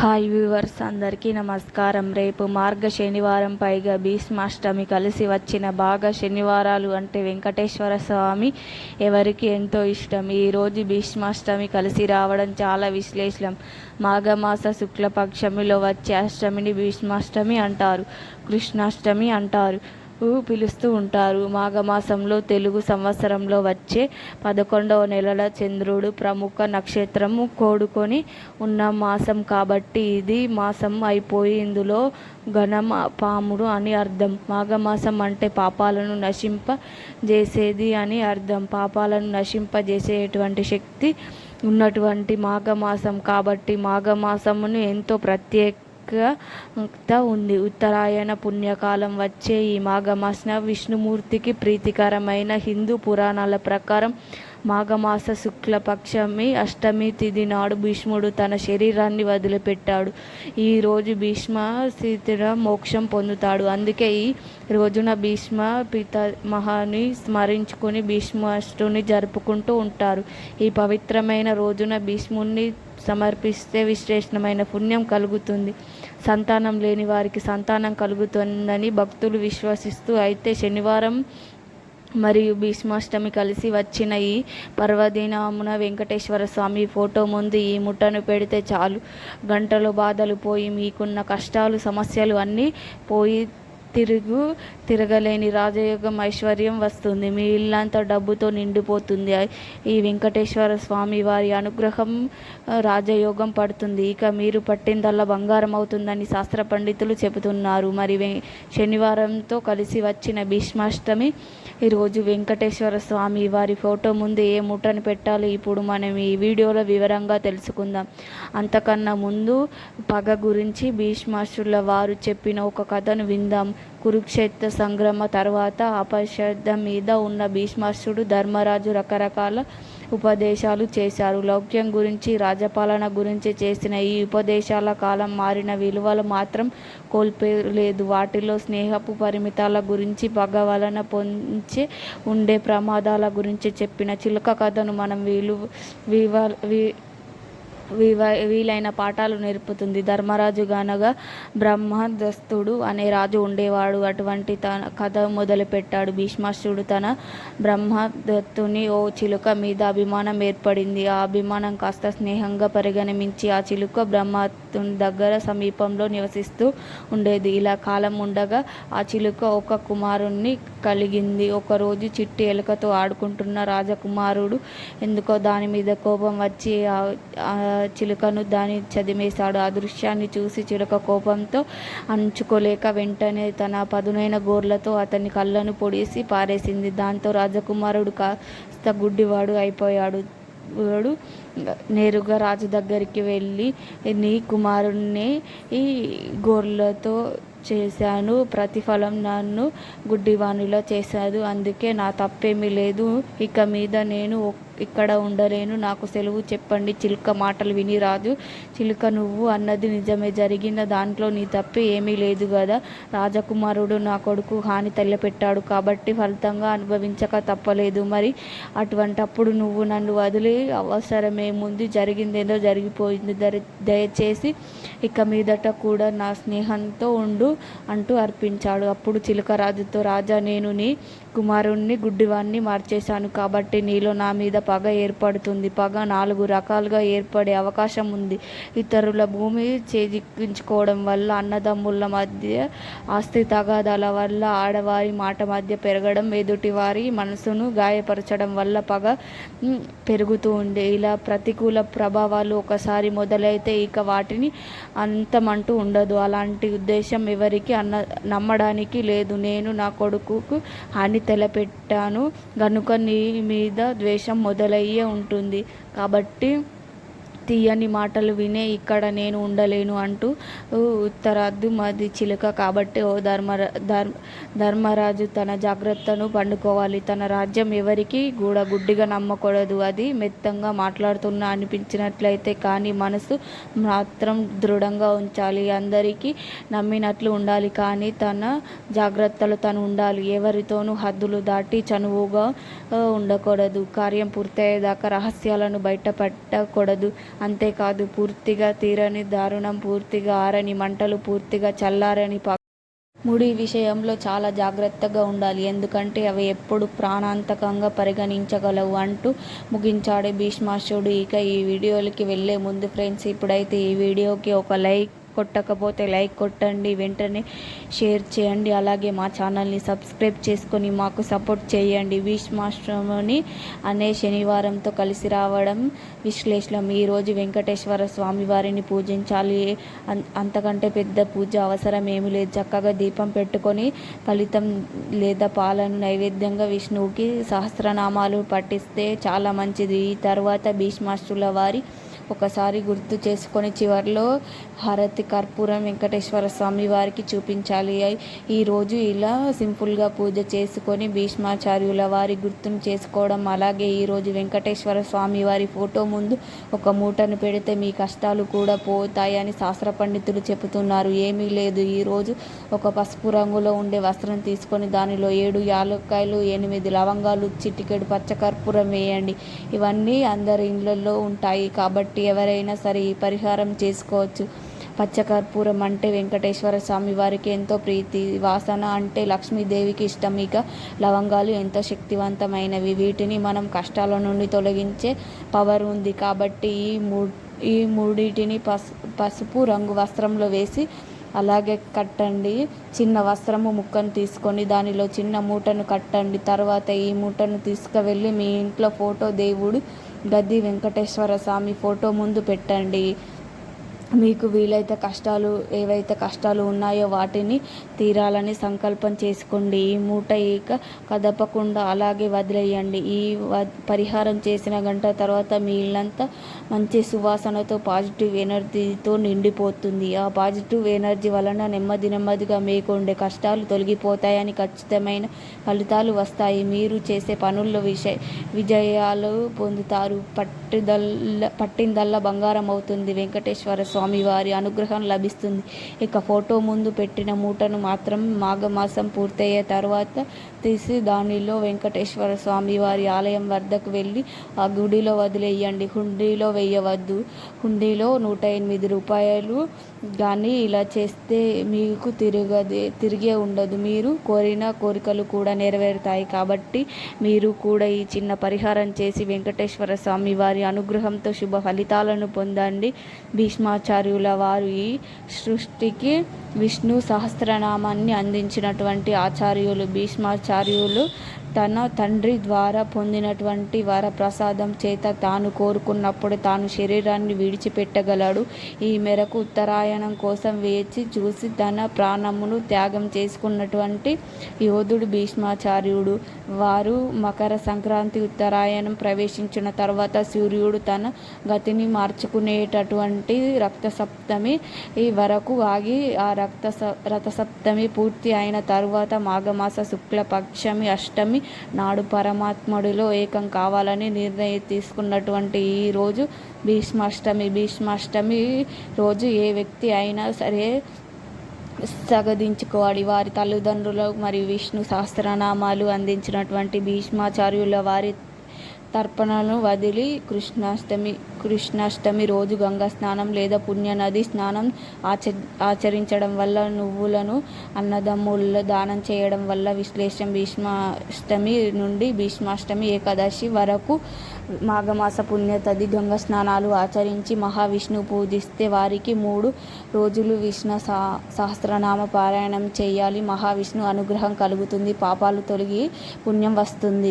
Hi viewers అందరికీ నమస్కారం. రేపు మార్గ శనివారం పైగా భీష్మాష్టమి కలిసి వచ్చిన బాగా శనివారాలు అంటే వెంకటేశ్వర స్వామి ఎవరికి ఎంతో ఇష్టం? ఈరోజు భీష్మాష్టమి కలిసి రావడం చాలా విశ్లేషణం. మాఘమాస శుక్లపక్షమిలో వచ్చే అష్టమిని భీష్మాష్టమి అంటారు కృష్ణాష్టమి అంటారు. పిలుస్తూ ఉంటారు. మాఘమాసంలో తెలుగు సంవత్సరంలో వచ్చే పదకొండవ నెలల చంద్రుడు ప్రముఖ నక్షత్రము కోడుకొని ఉన్న మాసం కాబట్టి ఇది మాసం అయిపోయి ఇందులో ఘనం పాముడు అని అర్థం. మాఘమాసం అంటే పాపాలను నశింప చేసేది అని అర్థం. పాపాలను నశింపజేసేటువంటి శక్తి ఉన్నటువంటి మాఘమాసం కాబట్టి మాఘమాసమును ఎంతో ప్రత్యేక త ఉంది. ఉత్తరాయణ పుణ్యకాలం వచ్చే ఈ మాఘమాసన విష్ణుమూర్తికి ప్రీతికరమైన హిందూ పురాణాల ప్రకారం మాఘమాస శుక్లపక్షమి అష్టమి తిథి నాడు భీష్ముడు తన శరీరాన్ని వదిలిపెట్టాడు. ఈరోజు భీష్మ స్థితిన మోక్షం పొందుతాడు. అందుకే ఈ రోజున భీష్మ పితామహాని స్మరించుకొని భీష్మాష్టుని జరుపుకుంటూ ఉంటారు. ఈ పవిత్రమైన రోజున భీష్ముని సమర్పిస్తే విశ్లేషణమైన పుణ్యం కలుగుతుంది. సంతానం లేని వారికి సంతానం కలుగుతుందని భక్తులు విశ్వసిస్తూ అయితే శనివారం మరియు భీష్మాష్టమి కలిసి వచ్చిన ఈ పర్వదినామున వెంకటేశ్వర స్వామి ఫోటో ముందు ఈ ముట్టను పెడితే చాలు. గంటలు బాధలు పోయి మీకున్న కష్టాలు సమస్యలు అన్నీ పోయి తిరుగు తిరగలేని రాజయోగం ఐశ్వర్యం వస్తుంది. మీ ఇల్లంతా డబ్బుతో నిండిపోతుంది. ఈ వెంకటేశ్వర స్వామి వారి అనుగ్రహం రాజయోగం పడుతుంది. ఇక మీరు పట్టిందల్లా బంగారం అవుతుందని శాస్త్ర పండితులు చెబుతున్నారు. మరి శనివారంతో కలిసి వచ్చిన భీష్మాష్టమి ఈరోజు వెంకటేశ్వర స్వామి వారి ఫోటో ముందు ఏ ముట్టని పెట్టాలి ఇప్పుడు మనం ఈ వీడియోలో వివరంగా తెలుసుకుందాం. అంతకన్నా ముందు పగ గురించి భీష్మాసుల వారు చెప్పిన ఒక కథను విందాం. కురుక్షేత్ర సంగ్రమ తర్వాత అపశ్రద్ధ మీద ఉన్న భీష్మాసుడు ధర్మరాజు రకరకాల ఉపదేశాలు చేశారు. లౌక్యం గురించి రాజపాలన గురించి చేసిన ఈ ఉపదేశాల కాలం మారిన విలువలు మాత్రం కోల్పోలేదు. వాటిలో స్నేహపు పరిమితాల గురించి పగ వలన పొంచి ఉండే ప్రమాదాల గురించి చెప్పిన చిలుక కథను మనం విలువ వివ వీలైన పాఠాలు నేర్పుతుంది. ధర్మరాజు గనగా బ్రహ్మదస్తుడు అనే రాజు ఉండేవాడు. అటువంటి తన కథ మొదలుపెట్టాడు. భీష్మాసుడు తన బ్రహ్మదత్తుని ఓ చిలుక మీద అభిమానం ఏర్పడింది. ఆ అభిమానం కాస్త స్నేహంగా పరిగణించి ఆ చిలుక బ్రహ్మ దగ్గర సమీపంలో నివసిస్తూ ఉండేది. ఇలా కాలం ఉండగా ఆ చిలుక ఒక కుమారుణ్ణి కలిగింది. ఒకరోజు చిట్టి ఎలుకతో ఆడుకుంటున్న రాజకుమారుడు ఎందుకో దాని మీద కోపం వచ్చి చిలుకను దాని చదిమేశాడు. ఆ దృశ్యాన్ని చూసి చిలుక కోపంతో అంచుకోలేక వెంటనే తన పదునైన గోర్లతో అతని కళ్ళను పొడిసి పారేసింది. దాంతో రాజకుమారుడు కాస్త గుడ్డివాడు అయిపోయాడు. వాడు నేరుగా రాజు దగ్గరికి వెళ్ళి నీ కుమారుణ్ణి ఈ గోర్లతో చేశాను ప్రతిఫలం నన్ను గుడ్డివాణిలో చేశాడు అందుకే నా తప్పేమీ లేదు. ఇక మీద నేను ఇక్కడ ఉండలేను. నాకు సెలవు చెప్పండి. చిలుక మాటలు విని రాజు చిలుక నువ్వు అన్నది నిజమే. జరిగిన దాంట్లో నీ తప్పి ఏమీ లేదు కదా రాజకుమారుడు నా కొడుకు హాని తల్లిపెట్టాడు కాబట్టి ఫలితంగా అనుభవించక తప్పలేదు. మరి అటువంటప్పుడు నువ్వు నన్ను వదిలి అవసరమే ముందు జరిగిందేదో జరిగిపోయింది. దయచేసి ఇక మీదట కూడా నా స్నేహంతో ఉండు. అంటూ అర్పించాడు. అప్పుడు చిలుక రాజుతో రాజా నేను నీ కుమారుణ్ణి గుడ్డివాణ్ణి మార్చేశాను కాబట్టి నీలో నా మీద పగ ఏర్పడుతుంది. పగ నాలుగు రకాలుగా ఏర్పడే అవకాశం ఉంది. ఇతరుల భూమి చేజిక్కించుకోవడం వల్ల అన్నదమ్ముల మధ్య ఆస్తి తగాదాల వల్ల ఆడవారి మాట మధ్య పెరగడం ఎదుటివారి మనసును గాయపరచడం వల్ల పగ పెరుగుతూ ఉండే. ఇలా ప్రతికూల ప్రభావాలు ఒకసారి మొదలైతే ఇక వాటిని అంతమంటూ ఉండదు. అలాంటి ఉద్దేశం ఎవరికి అన్న నమ్మడానికి లేదు. నేను నా కొడుకుకు హాని తెలపెట్టాను. గనుక నీ మీద ద్వేషం మొదలయ్యే ఉంటుంది. కాబట్టి తీయని మాటలు వినే ఇక్కడ నేను ఉండలేను అంటూ ఉత్తరాద్దు మది చిలుక కాబట్టి ఓ ధర్మ ధర్మ ధర్మరాజు తన జాగ్రత్తను పండుకోవాలి. తన రాజ్యం ఎవరికి కూడా గుడ్డిగా నమ్మకూడదు అది మెత్తంగా మాట్లాడుతున్నా అనిపించినట్లయితే కానీ మనసు మాత్రం దృఢంగా ఉంచాలి. అందరికీ నమ్మినట్లు ఉండాలి కానీ తన జాగ్రత్తలు తను ఉండాలి. ఎవరితోనూ హద్దులు దాటి చనువుగా ఉండకూడదు. కార్యం పూర్తయ్యేదాకా రహస్యాలను బయటపెట్టకూడదు. అంతేకాదు పూర్తిగా తీరని దారుణం పూర్తిగా ఆరని మంటలు పూర్తిగా చల్లారని ముడి విషయంలో చాలా జాగ్రత్తగా ఉండాలి. ఎందుకంటే అవి ఎప్పుడు ప్రాణాంతకంగా పరిగణించగలవు అంటూ ముగించాడు భీష్మార్జునుడు ఇక ఈ వీడియోలకి వెళ్ళే ముందు ఫ్రెండ్స్ ఇప్పుడైతే ఈ వీడియోకి ఒక లైక్ కొట్టకపోతే లైక్ కొట్టండి వెంటనే షేర్ చేయండి. అలాగే మా ఛానల్ని సబ్స్క్రైబ్ చేసుకొని మాకు సపోర్ట్ చేయండి. భీష్మాష్టమి అనే శనివారంతో కలిసి రావడం విశ్లేషణం. ఈరోజు వెంకటేశ్వర స్వామి వారిని పూజించాలి. అంతకంటే పెద్ద పూజ అవసరం ఏమి లేదు. చక్కగా దీపం పెట్టుకొని ఫలితం లేదా పాలను నైవేద్యంగా విష్ణువుకి సహస్రనామాలు పఠిస్తే చాలా మంచిది. ఈ తర్వాత భీష్మాష్టుల వారి ఒకసారి గుర్తు చేసుకొని చివరిలో హారతి కర్పూరం వెంకటేశ్వర స్వామి వారికి చూపించాలి. ఈరోజు ఇలా సింపుల్గా పూజ చేసుకొని భీష్మాచార్యుల వారి గుర్తును చేసుకోవడం అలాగే ఈరోజు వెంకటేశ్వర స్వామి వారి ఫోటో ముందు ఒక మూటను పెడితే మీ కష్టాలు కూడా పోతాయని శాస్త్ర పండితులు చెబుతున్నారు. ఏమీ లేదు. ఈరోజు ఒక పసుపు రంగులో ఉండే వస్త్రం తీసుకొని దానిలో ఏడు యాలక్కాయలు ఎనిమిది లవంగాలు చిటికెడు పచ్చకర్పూరం వేయండి. ఇవన్నీ అందరి ఇళ్ళల్లో ఉంటాయి. కాబట్టి కాబట్టి ఎవరైనా సరే ఈ పరిహారం చేసుకోవచ్చు. పచ్చకర్పూరం అంటే వెంకటేశ్వర స్వామి వారికి ఎంతో ప్రీతి. వాసన అంటే లక్ష్మీదేవికి ఇష్టం. ఇక లవంగాలు ఎంతో శక్తివంతమైనవి. వీటిని మనం కష్టాల నుండి తొలగించే పవర్ ఉంది. కాబట్టి ఈ మూ ఈ మూడింటిని పసు పసుపు రంగు వస్త్రంలో వేసి అలాగే కట్టండి. చిన్న వస్త్రము ముక్కను తీసుకొని దానిలో చిన్న మూటను కట్టండి. తర్వాత ఈ మూటను తీసుకువెళ్ళి మీ ఇంట్లో ఫోటో దేవుడు గద్ది వెంకటేశ్వర స్వామి ఫోటో ముందు పెట్టండి. మీకు వీలైతే కష్టాలు ఏవైతే కష్టాలు ఉన్నాయో వాటిని తీరాలని సంకల్పం చేసుకోండి. ఈ మూట ఇక కదపకుండా అలాగే వదిలేయండి. ఈ పరిహారం చేసిన గంట తర్వాత మీ ఇల్లంతా మంచి సువాసనతో పాజిటివ్ ఎనర్జీతో నిండిపోతుంది. ఆ పాజిటివ్ ఎనర్జీ వలన నెమ్మది నెమ్మదిగా మీకు ఉండే కష్టాలు తొలగిపోతాయని ఖచ్చితమైన ఫలితాలు వస్తాయి. మీరు చేసే పనుల్లో విషయ విజయాలు పొందుతారు. పట్టుదల్ల పట్టిందల్లా బంగారం అవుతుంది. వెంకటేశ్వర స్వామివారి అనుగ్రహం లభిస్తుంది. ఇక ఫోటో ముందు పెట్టిన మూటను మాత్రం మాఘమాసం పూర్తయ్యే తర్వాత తీసి దానిలో వెంకటేశ్వర స్వామి వారి ఆలయం వద్దకు వెళ్ళి ఆ గుడిలో వదిలేయండి. హుండీలో వేయవద్దు. హుండీలో నూట ఎనిమిది రూపాయలు కానీ ఇలా చేస్తే మీకు తిరగదే తిరిగే ఉండదు. మీరు కోరిన కోరికలు కూడా నెరవేరుతాయి. కాబట్టి మీరు కూడా ఈ చిన్న పరిహారం చేసి వెంకటేశ్వర స్వామి వారి అనుగ్రహంతో శుభ ఫలితాలను పొందండి. భీష్మాచార్యుల వారు ఈ సృష్టికి విష్ణు సహస్రనామాన్ని అందించినటువంటి ఆచార్యులు ఆచార్యులు తన తండ్రి ద్వారా పొందినటువంటి వరప్రసాదం చేత తాను కోరుకున్నప్పుడు తాను శరీరాన్ని విడిచిపెట్టగలడు. ఈ మేరకు ఉత్తరాయణం కోసం వేచి చూసి తన ప్రాణమును త్యాగం చేసుకున్నటువంటి యోధుడు భీష్మాచార్యుడు. వారు మకర సంక్రాంతి ఉత్తరాయణం ప్రవేశించిన తర్వాత సూర్యుడు తన గతిని మార్చుకునేటటువంటి రక్తసప్తమి ఈ వరకు ఆగి ఆ రక్త రథసప్తమి పూర్తి అయిన తర్వాత మాఘమాస శుక్లపక్షమి అష్టమి నాడు పరమాత్ముడిలో ఏకం కావాలని నిర్ణయం తీసుకున్నటువంటి ఈ రోజు భీష్మాష్టమి. భీష్మాష్టమి రోజు ఏ వ్యక్తి అయినా సరే సగదించుకోవాలి. వారి తల్లిదండ్రులు మరియు విష్ణు సహస్రనామాలు అందించినటువంటి భీష్మాచార్యుల వారి తర్పణను వదిలి కృష్ణాష్టమి కృష్ణాష్టమి రోజు గంగా స్నానం లేదా పుణ్యనది స్నానం ఆచ ఆచరించడం వల్ల నువ్వులను అన్నదమ్ముల్లో దానం చేయడం వల్ల విశ్లేషం భీష్మాష్టమి నుండి భీష్మాష్టమి ఏకాదశి వరకు మాఘమాస పుణ్యతది గంగా స్నానాలు ఆచరించి మహావిష్ణువు పూజిస్తే వారికి మూడు రోజులు విష్ణు సహస్రనామ పారాయణం చేయాలి. మహావిష్ణు అనుగ్రహం కలుగుతుంది. పాపాలు తొలగి పుణ్యం వస్తుంది.